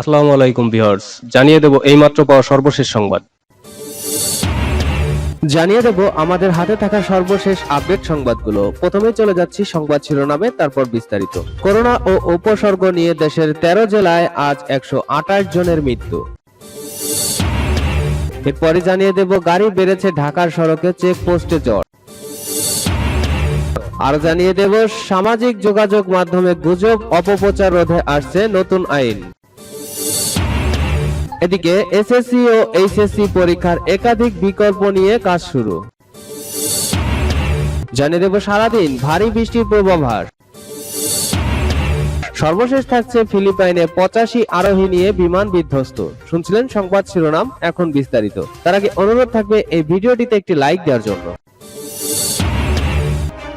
আসসালামু আলাইকুম ভিউয়ার্স, জানিয়ে দেব এইমাত্র পাওয়া সর্বশেষ সংবাদ। জানিয়ে দেব আমাদের হাতে থাকা সর্বশেষ আপডেট সংবাদগুলো। প্রথমে চলে যাচ্ছি সংবাদ শিরোনামে, তারপর বিস্তারিত। করোনা ও উপসর্গ নিয়ে দেশের তেরো জেলায় আজ একশো আঠাশ জনের মৃত্যু। এরপরে জানিয়ে দেব, গাড়ি বেড়েছে ঢাকার সড়কে চেকপোস্টে চড় আর জানিয়ে দেব, সামাজিক যোগাযোগ মাধ্যমে গুজব, অপপ্রচার রোধে আসছে নতুন আইন। এদিকে এসএসসি ও এইচএসসি পরীক্ষার একাধিক বিকল্প নিয়ে কাজ শুরু। জানিয়ে দেব সারাদিন ভারী বৃষ্টির পূর্বাভাস। সর্বশেষ থাকছে ফিলিপাইনে পঁচাশি আরোহী নিয়ে বিমান বিধ্বস্ত। শুনছিলেন সংবাদ শিরোনাম, এখন বিস্তারিত। তার আগে অনুরোধ থাকবে এই ভিডিওটিতে একটি লাইক দেওয়ার জন্য।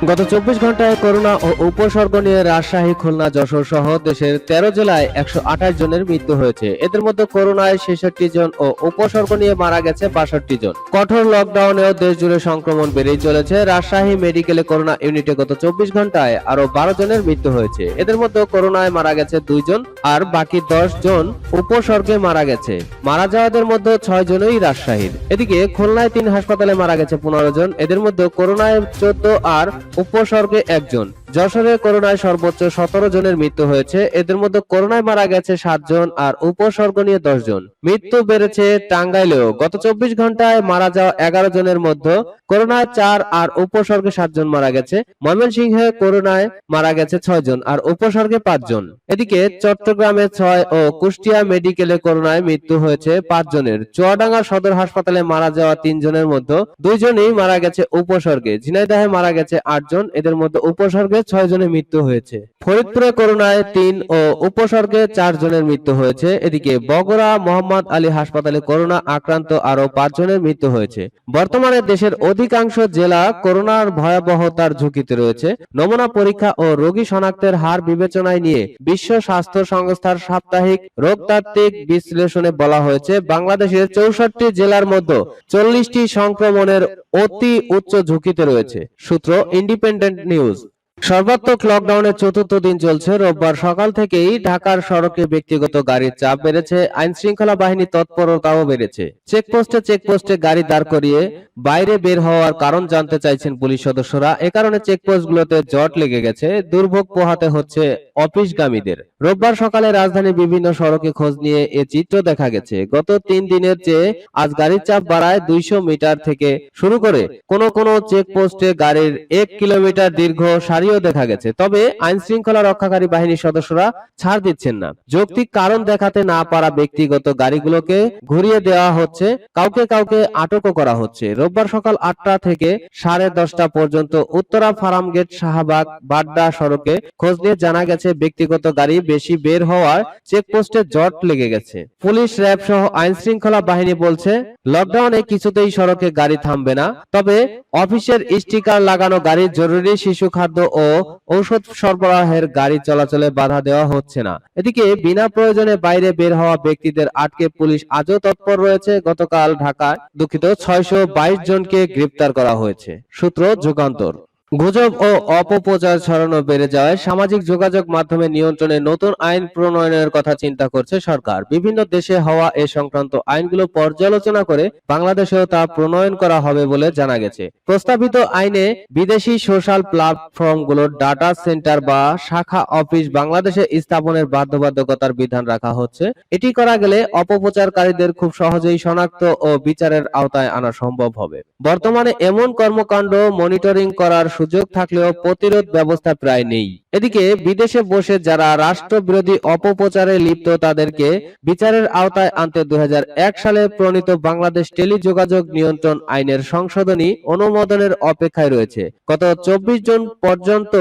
গত চব্বিশ ঘন্টায় করোনা ও উপসর্গ নিয়ে রাজশাহী, খুলনা, যশোর সহ দেশের তেরো জেলায় একশো আঠাশ জনের মৃত্যু হয়েছে। এদের মধ্যে করোনায় ছেষট্টি জন ও উপসর্গ নিয়ে মারা গেছে বাষট্টি জন। কঠোর লকডাউনেও দেশ জুড়ে সংক্রমণ বেড়েই চলেছে। রাজশাহী মেডিকেলে করোনা ইউনিটে গত চব্বিশ ঘন্টায় আরও বারো জনের মৃত্যু হয়েছে। এদের মধ্যে করোনায় মারা গেছে দুইজন আর বাকি দশ জন উপসর্গে মারা গেছে। মারা যাওয়াদের মধ্যে ছয় জনই রাজশাহীর। এদিকে খুলনায় তিন হাসপাতালে মারা গেছে পনেরো জন। এদের মধ্যে করোনায় চোদ্দ আর উপসর্গে একজন। যশোরে করোনায় সর্বোচ্চ সতেরো জনের মৃত্যু হয়েছে। এদের মধ্যে করোনায় মারা গেছে সাতজন আর উপসর্গ নিয়ে দশ জন। মৃত্যু বেড়েছে টাঙ্গাইলেও। গত চব্বিশ ঘন্টায় মারা যাওয়া এগারো জনের মধ্যে করোনায় চার আর উপসর্গে সাতজন মারা গেছে। ময়মনসিংহে করোনায় মারা গেছে ছয় জন আর উপসর্গে পাঁচজন এদিকে চট্টগ্রামে ছয় ও কুষ্টিয়া মেডিকেলে করোনায় মৃত্যু হয়েছে পাঁচ জনের। চুয়াডাঙ্গা সদর হাসপাতালে মারা যাওয়া তিন জনের মধ্যে দুইজনই মারা গেছে উপসর্গে। ঝিনাইদাহে মারা গেছে আটজন এদের মধ্যে উপসর্গে ছয় জনের মৃত্যু হয়েছে। ফরিদপুরে করোনায় তিন ও উপসর্গে চার জনের মৃত্যু হয়েছে। এদিকে বগুড়া, মোহাম্মদ আলী হাসপাতালে করোনা আক্রান্ত আরও পাঁচ জনের মৃত্যু হয়েছে। বর্তমানে দেশের অধিকাংশ জেলা করোনার ভয়াবহতার ঝুঁকিতে রয়েছে। নমুনা পরীক্ষা ও রোগী শনাক্তের হার বিবেচনায় নিয়ে বিশ্ব স্বাস্থ্য সংস্থার সাপ্তাহিক রোগতাত্ত্বিক বিশ্লেষণে বলা হয়েছে, বাংলাদেশের চৌষট্টি জেলার মধ্যে চল্লিশটি সংক্রমণের অতি উচ্চ ঝুঁকিতে রয়েছে। সূত্র ইন্ডিপেন্ডেন্ট নিউজ সর্বাত্মক লকডাউনের চতুর্থ দিন চলছে। রোববার সকাল থেকেই ঢাকার সড়কে ব্যক্তিগত গাড়ির চাপ বেড়েছে আইন শৃঙ্খলা বাহিনী তৎপরতাও বেড়েছে। চেকপোস্টে চেকপোস্টে গাড়ি দাঁড় করিয়ে বাইরে বের হওয়ার কারণ জানতে চাইছেন পুলিশ সদস্যরা। এ কারণে চেকপোস্টগুলোতে জট লেগে গেছে, দুর্ভোগ পোহাতে হচ্ছে অফিসগামীদের। রোববার সকালে রাজধানীর বিভিন্ন সড়কে খোঁজ নিয়ে এ চিত্র দেখা গেছে। গত তিন দিনের চেয়ে আজ গাড়ির চাপ বাড়ায় দুইশো মিটার থেকে শুরু করে কোন কোন চেকপোস্টে গাড়ির এক কিলোমিটার দীর্ঘ সারিও দেখা গেছে। তবে আইন শৃঙ্খলা রক্ষাকারী বাহিনীর সদস্যরা ছাড় দিচ্ছেন না। যৌক্তিক কারণ দেখাতে না পারা ব্যক্তিগত গাড়িগুলোকে ঘুরিয়ে দেওয়া হচ্ছে। কাউকে কাউকে আটকও করা হচ্ছে। রোববার সকাল আটটা থেকে সাড়ে দশটা পর্যন্ত উত্তরা ফার্ম গেট শাহবাগ বাড্ডা সড়কে খোঁজ নিয়ে জানা গেছে ব্যক্তিগত গাড়ি বেশি বের হওয়ার চেকপোস্টে জট লেগে গেছে। পুলিশ র্যাব সহ আইন শৃঙ্খলা বাহিনী বলছে লকডাউনে কিছুতেই সড়কে গাড়ি থামবে না। তবে অফিসের স্টিকার লাগানো গাড়ি জরুরি শিশু খাদ্য ও ঔষধ সরবরাহের গাড়ি চলাচলে বাধা দেওয়া হচ্ছে না। এদিকে বিনা প্রয়োজনে বাইরে বের হওয়া ব্যক্তিদের আটকে পুলিশ আজও তৎপর রয়েছে। গতকাল ঢাকায় দুঃখিত, ছয়শো বাইশ জনকে গ্রেপ্তার করা হয়েছে। সূত্র যুগান্তর। গুজব ও অপপ্রচার ছড়ানো বেড়ে যাওয়ায় সামাজিক যোগাযোগ মাধ্যমে নিয়ন্ত্রণে নতুন আইন প্রণয়নের কথা চিন্তা করছে সরকার। বিভিন্ন দেশে হওয়া এ সংক্রান্ত আইনগুলো পর্যালোচনা করে বাংলাদেশেও তা প্রণয়ন করা হবে বলে জানা গেছে। প্রস্তাবিত আইনে বিদেশি সোশ্যাল প্ল্যাটফর্মগুলোর ডাটা সেন্টার বা শাখা অফিস বাংলাদেশে স্থাপনের বাধ্যবাধকতার বিধান রাখা হচ্ছে। এটি করা গেলে অপপ্রচারকারীদের খুব সহজেই শনাক্ত ও বিচারের আওতায় আনা সম্ভব হবে। বর্তমানে এমন কর্মকাণ্ড মনিটরিং করার সুযোগ থাকলেও প্রতিরোধ ব্যবস্থা প্রায় নেই। এদিকে বিদেশে বসে যারা রাষ্ট্রবিরোধী অপপ্রচারে লিপ্ত, তাদেরকে বিচারের আওতায় আনতে দুই সালে প্রণীত বাংলাদেশ টেলিযোগাযোগ নিয়ন্ত্রণ আইনের সংশোধনী অনুমোদনের অপেক্ষায় রয়েছে। গত চব্বিশ জন পর্যন্ত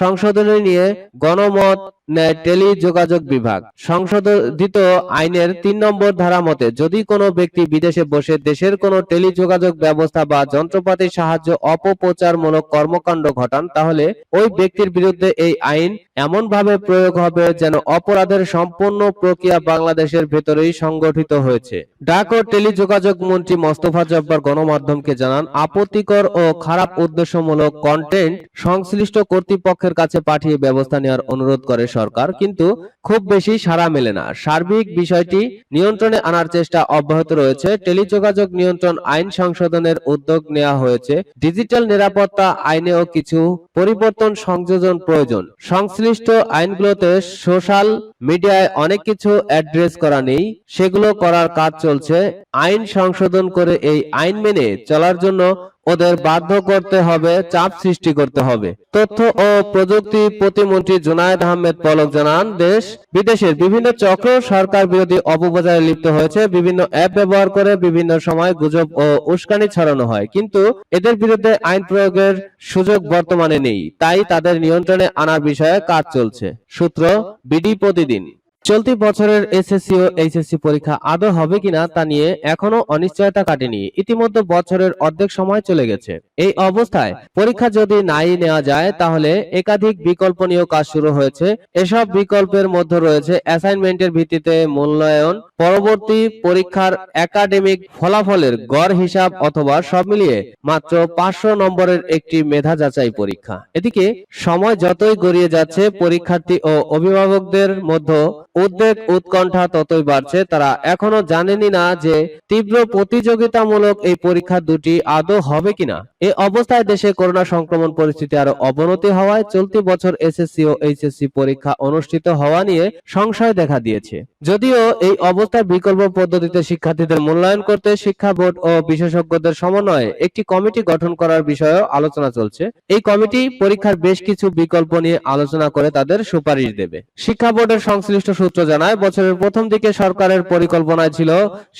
সংশোধনী নিয়ে গণমত নেয় টেলিযোগাযোগ বিভাগ সংশোধিত আইনের তিন নম্বর ধারা মতে, যদি কোনো ব্যক্তি বিদেশে বসে দেশের কোনো টেলিযোগাযোগ ব্যবস্থা বা যন্ত্রপাতির সাহায্য অপপ্রচারমূলক কর্মকাণ্ড ঘটান, তাহলে ওই ব্যক্তির বিরুদ্ধে এই এই আইন এমনভাবে প্রয়োগ হবে যেন অপরাধের সম্পূর্ণ প্রক্রিয়া বাংলাদেশের ভেতরেই সংগঠিত হয়েছে। ডাক ও টেলিযোগাযোগ মন্ত্রী মোস্তফা জব্বার গণমাধ্যমকে জানান, আপত্তিকর ও খারাপ উদ্দেশ্যমূলক কন্টেন্ট সংশ্লিষ্ট কর্তৃপক্ষের কাছে পাঠিয়ে ব্যবস্থা নেওয়ার অনুরোধ করে সরকার, কিন্তু খুব বেশি সাড়া মেলে না। সার্বিক বিষয়টি নিয়ন্ত্রণে আনার চেষ্টা অব্যাহত রয়েছে। টেলিযোগাযোগ নিয়ন্ত্রণ আইন সংশোধনের উদ্যোগ নেওয়া হয়েছে। ডিজিটাল নিরাপত্তা আইনেও কিছু পরিবর্তন সংযোজন প্রয়োজন। সংশ্লিষ্ট আইনগুলোতে সোশ্যাল মিডিয়ায় অনেক কিছু অ্যাড্রেস করা নেই, সেগুলো করার কাজ চলছে। আইন সংশোধন করে এই আইন মেনে চলার জন্য ওদের বাধ্য করতে হবে, চাপ সৃষ্টি করতে হবে। তথ্য ও প্রযুক্তি প্রতিমন্ত্রী জুনায়েদ আহমেদ পলক জানান, দেশ বিদেশের বিভিন্ন চক্র সরকার বিরোধী অপপ্রচারে লিপ্ত হয়েছে। বিভিন্ন অ্যাপ ব্যবহার করে বিভিন্ন সময় গুজব ও উস্কানি ছড়ানো হয়। কিন্তু এদের বিরুদ্ধে আইন প্রয়োগের সুযোগ বর্তমানে নেই। তাই তাদের নিয়ন্ত্রণে আনার বিষয়ে কাজ চলছে। সূত্র বিডি প্রতিদিন। চলতি বছরের এসএসসি ও এইচএসসি পরীক্ষা আদৌ হবে কিনা তা নিয়ে এখনও অনিশ্চয়তা কাটেনি। ইতিমধ্যে বছরের অর্ধেক সময় চলে গেছে। এই অবস্থায় পরীক্ষা যদি নাই নেওয়া যায়, তাহলে একাধিক বিকল্প নিয়েও কাজ শুরু হয়েছে। এসব বিকল্পের মধ্যে রয়েছে অ্যাসাইনমেন্টের ভিত্তিতে মূল্যায়ন, পরবর্তী পরীক্ষার একাডেমিক ফলাফলের গড় হিসাব অথবা সব মিলিয়ে মাত্র পাঁচশো নম্বরের একটি মেধা যাচাই পরীক্ষা। এদিকে সময় যতই গড়িয়ে যাচ্ছে, পরীক্ষার্থী ও অভিভাবকদের মধ্যে উদ্বেগ উৎকণ্ঠা ততই বাড়ছে। তারা এখনও জানেনই না যে তীব্র প্রতিযোগিতামূলক এই পরীক্ষা দুটি আদৌ হবে কিনা। এ অবস্থায় দেশে করোনা সংক্রমণ পরিস্থিতি আরও অবনতি হওয়ায় চলতি বছর এসএসসি ও এইচএসসি পরীক্ষা অনুষ্ঠিত হওয়া নিয়ে সংশয় দেখা দিয়েছে। যদিও এই অবস্থায় বিকল্প পদ্ধতিতে শিক্ষার্থীদের মূল্যায়ন করতে শিক্ষা বোর্ড ও বিশেষজ্ঞদের সমন্বয়ে একটি কমিটি গঠন করার বিষয়েও আলোচনা চলছে। এই কমিটি পরীক্ষার বেশ কিছু বিকল্প নিয়ে আলোচনা করে তাদের সুপারিশ দেবে। শিক্ষা বোর্ডের সংশ্লিষ্ট সূত্র জানায়, বছরের প্রথম দিকে সরকারের পরিকল্পনায় ছিল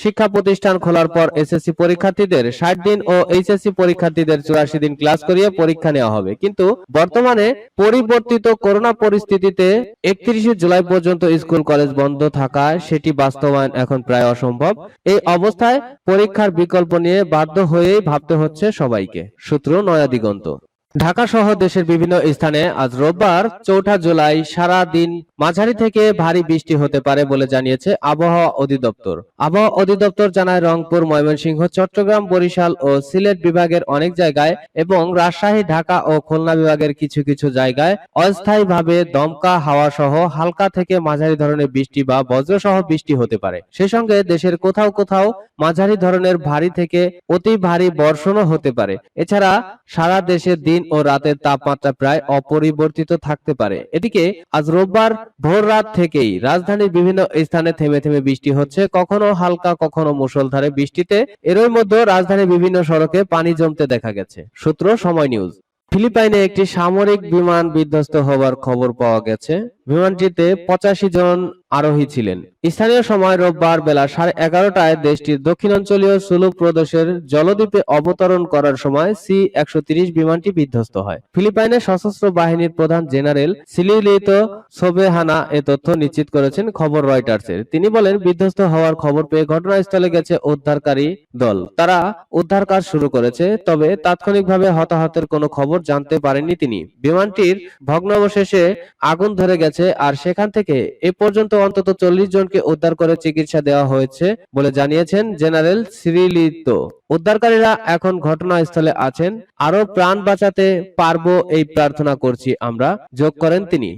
শিক্ষা প্রতিষ্ঠান খোলার পর এসএসসি পরীক্ষার্থীদের ষাট দিন ও এইচএসসি পরীক্ষার্থীদের চুরাশি দিন ক্লাস করিয়ে পরীক্ষা নেওয়া হবে। কিন্তু বর্তমানে পরিবর্তিত করোনা পরিস্থিতিতে একত্রিশে জুলাই পর্যন্ত স্কুল কলেজ বন্ধ থাকায় সেটি বাস্তবায়ন এখন প্রায় অসম্ভব। এই অবস্থায় পরীক্ষার বিকল্প নিয়ে বাধ্য হয়েই ভাবতে হচ্ছে সবাইকে। সূত্র নয়া দিগন্ত। ঢাকা সহ দেশের বিভিন্ন স্থানে আজ রোববার চৌঠা জুলাই সারা দিন মাঝারি থেকে ভারী বৃষ্টি হতে পারে বলে জানিয়েছে আবহাওয়া অধিদপ্তর। আবহাওয়া অধিদপ্তর জানায়, রংপুর, ময়মনসিংহ, চট্টগ্রাম, বরিশাল ও সিলেট বিভাগের অনেক জায়গায় এবং রাজশাহী, ঢাকা ও খুলনা বিভাগের কিছু কিছু জায়গায় অস্থায়ীভাবে দমকা হাওয়া সহ হালকা থেকে মাঝারি ধরনের বৃষ্টি বা বজ্রসহ বৃষ্টি হতে পারে। সে সঙ্গে দেশের কোথাও কোথাও মাঝারি ধরনের ভারী থেকে অতি ভারী বর্ষণও হতে পারে। এছাড়া সারা দেশের দিন ও রাতের তাপমাত্রা প্রায় অপরিবর্তিত থাকতে পারে। এদিকে আজ রোববার ভোর রাত থেকেই রাজধানীর বিভিন্ন স্থানে থেমে থেমে বৃষ্টি হচ্ছে। কখনো হালকা, কখনো মুষলধারে বৃষ্টিতে। এরই মধ্যে রাজধানীর বিভিন্ন সড়কে পানি জমতে দেখা গেছে। সূত্র সময় নিউজ। ফিলিপাইনে একটি সামরিক বিমান বিধ্বস্ত হবার খবর পাওয়া গেছে। বিমানটিতে পঁচাশি জন আরোহী ছিলেন। স্থানীয় সময় রোববার বেলা সাড়ে এগারোটায় দেশটির দক্ষিণাঞ্চলীয় সুলুক প্রদেশের জলদ্বীপে অবতরণ করার সময় সি একশো বিমানটি বিধ্বস্ত হয়। ফিলিপাইনের সশস্ত্র বাহিনীর প্রধান জেনারেল সিলিলিতো সোবেহানা এ তথ্য নিশ্চিত করেছেন খবর রয়টার্সের। তিনি বলেন, বিধ্বস্ত হওয়ার খবর পেয়ে ঘটনাস্থলে গেছে উদ্ধারকারী দল। তারা উদ্ধার কাজ শুরু করেছে, তবে তাৎক্ষণিকভাবে হতাহতের কোনো খবর জানতে পারেননি তিনি। বিমানটির ভগ্নাবশেষে আগুন ধরে গেছে, আর সেখান থেকে এ পর্যন্ত অন্তত চল্লিশ জনকে উদ্ধার করে চিকিৎসা দেওয়া হয়েছে বলে জানিয়েছেন জেনারেল শ্রীলিত। উদ্ধারকারীরা এখন ঘটনাস্থলে আছেন। আরও প্রাণ বাঁচাতে পারব এই প্রার্থনা করছি আমরা। যোগ করেন তিনি।